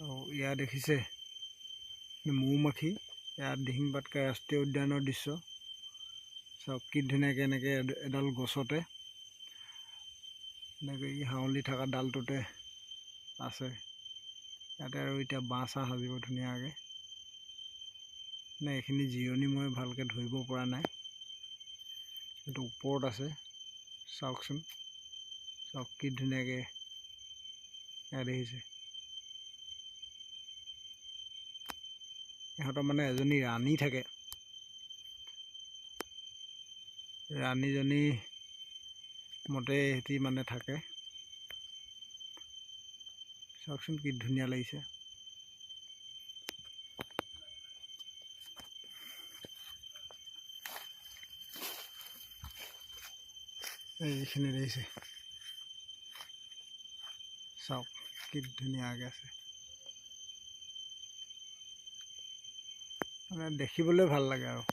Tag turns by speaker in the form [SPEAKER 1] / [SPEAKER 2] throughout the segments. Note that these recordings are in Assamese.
[SPEAKER 1] আৰু ইয়াত দেখিছে মৌ মাখি ইয়াত দিহিং পাটকা ৰাষ্ট্ৰীয় উদ্যানৰ দৃশ্য। চাওক কি ধুনীয়াকৈ এনেকৈ এড- এডাল গছতে এনেকৈ হাউলি থকা ডালটোতে আছে। ইয়াতে আৰু এতিয়া বাঁহ চাহ সাজিব ধুনীয়াকৈ। নে এইখিনি জিৰণি মই ভালকৈ ধৰিব পৰা নাই। এইটো ওপৰত আছে চাওকচোন। চাওক কি ধুনীয়াকৈ ইয়াত দেখিছে। ইহঁতৰ মানে এজনী ৰাণী থাকে। ৰাণীজনী মতে সিহঁতি মানে থাকে। চাওকচোন কি ধুনীয়া লাগিছে। এইখিনি দেখিছে চাওক কি ধুনীয়াকৈ আছে। মানে দেখিবলৈ ভাল লাগে আৰু।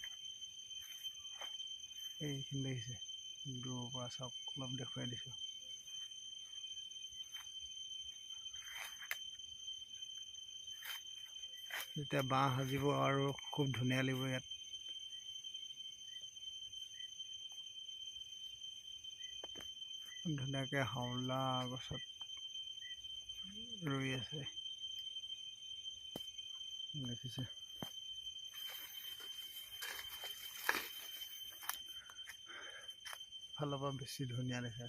[SPEAKER 1] এইখিনি দেখিছে দূৰৰ পৰা চাওক অলপ দেখুৱাই দিছোঁ। যেতিয়া বাঁহ সাজিব আৰু খুব ধুনীয়া লাগিব ইয়াত। ধুনীয়াকৈ হাওলা গছত ৰৈ আছে। দেখিছে। ফালৰ পৰা বেছি ধুনীয়া দেখে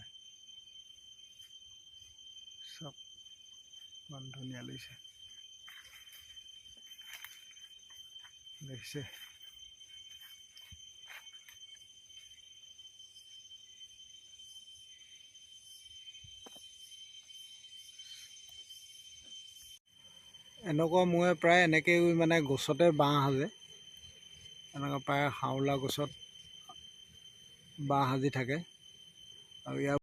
[SPEAKER 1] চব ইমান ধুনীয়া লাগিছে। দেখিছে? এনেকুৱা মই প্ৰায় এনেকৈ মানে গছতে বাঁহ সাজে। এনেকুৱা প্ৰায় হাওলা গছত বাঁহ সাজি থাকে। আৰু ইয়াৰ